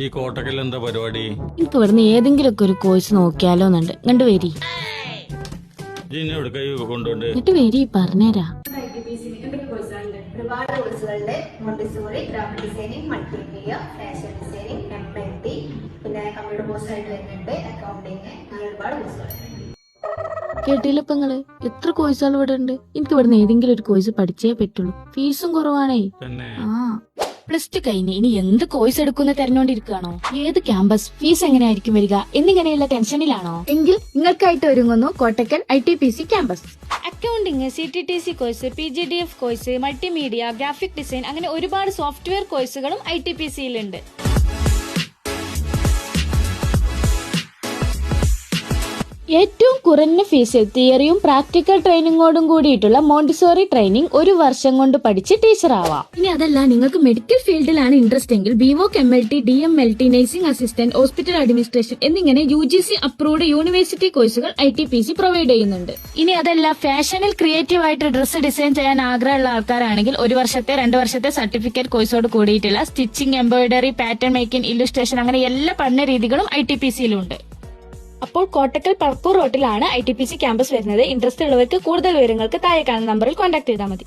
ഈ കോട്ടക്കൽ എന്താ പരിപാടി? എനിക്ക് ഇവിടുന്ന് ഏതെങ്കിലുമൊക്കെ ഒരു കോഴ്സ് നോക്കിയാലോ എന്നുണ്ട് കണ്ടു വരി. കൊണ്ടുണ്ട് എന്നിട്ട് വരി പറഞ്ഞുതരാ ഒരുപാട് കോഴ്സുകളുടെ Montessori graphic designing multimedia fashion designing M L T പിന്നെ കമ്പ്യൂട്ടർ കോഴ്സ് ആയിട്ട് വരുന്നുണ്ട് അക്കൗണ്ടിങ് അങ്ങനെ ഒരുപാട് കോഴ്സുകളുണ്ട് കേട്ടില്ല ഇപ്പൊ നിങ്ങൾ? എത്ര കോഴ്സുകൾ ഇവിടെ ഉണ്ട്? എനിക്ക് ഇവിടുന്ന് ഏതെങ്കിലും ഒരു കോഴ്സ് പഠിച്ചേ പറ്റുള്ളൂ. ഫീസും കുറവാണേ. ആ. പ്ലസ് ടു കഴിഞ്ഞ് ഇനി എന്ത് കോഴ്സ് എടുക്കുന്ന തെരഞ്ഞോണ്ടിരിക്കുകയാണോ? ഏത് ക്യാമ്പസ് ഫീസ് എങ്ങനെയായിരിക്കും വരിക? എന്നിങ്ങനെയുള്ള ടെൻഷനിലാണോ എങ്കിൽ നിങ്ങൾക്കായിട്ട് ഒരുങ്ങുന്നു Kottakkal I T P C campus accounting C T T C course P G D F course multimedia graphic design അങ്ങനെ ഒരുപാട് സോഫ്റ്റ്വെയർ കോഴ്സുകളും ഐ ടി പി സിയിലുണ്ട് ഏറ്റവും കുറഞ്ഞ ഫീസിൽ തിയറിയും പ്രാക്ടിക്കൽ ട്രെയിനിങ്ങോടും കൂടിയിട്ടുള്ള മോണ്ടിസോറി ട്രെയിനിങ് ഒരു വർഷം കൊണ്ട് പഠിച്ച് ടീച്ചർ ആവാം ഇനി അതല്ല നിങ്ങൾക്ക് മെഡിക്കൽ ഫീൽഡിലാണ് ഇൻട്രസ്റ്റ് എങ്കിൽ B Voc M L T D M L T nursing assistant hospital administration എന്നിങ്ങനെ U G C approved university കോഴ്സുകൾ I T P C provide ചെയ്യുന്നുണ്ട്. ഇനി അതല്ല ഫാഷനിൽ ക്രിയേറ്റീവ് ആയിട്ട് ഡ്രസ്സ് ഡിസൈൻ ചെയ്യാൻ ആഗ്രഹമുള്ള ആൾക്കാരാണെങ്കിൽ ഒരു വർഷത്തെ രണ്ട് വർഷത്തെ സർട്ടിഫിക്കറ്റ് കോഴ്സോട് കൂടിയിട്ടുള്ള stitching embroidery pattern making illustration അങ്ങനെ എല്ലാ പഠന രീതികളും ഐ ടി പി സിയിലുണ്ട് അപ്പോൾ Kottakkal Parappur റോട്ടിലാണ് I T P C campus വരുന്നത്. ഇൻട്രസ്റ്റ് ഉള്ളവർക്ക് കൂടുതൽ വിവരങ്ങൾക്ക് താഴെ കാണുന്ന നമ്പറിൽ കോൺടാക്ട് ചെയ്താൽ മതി.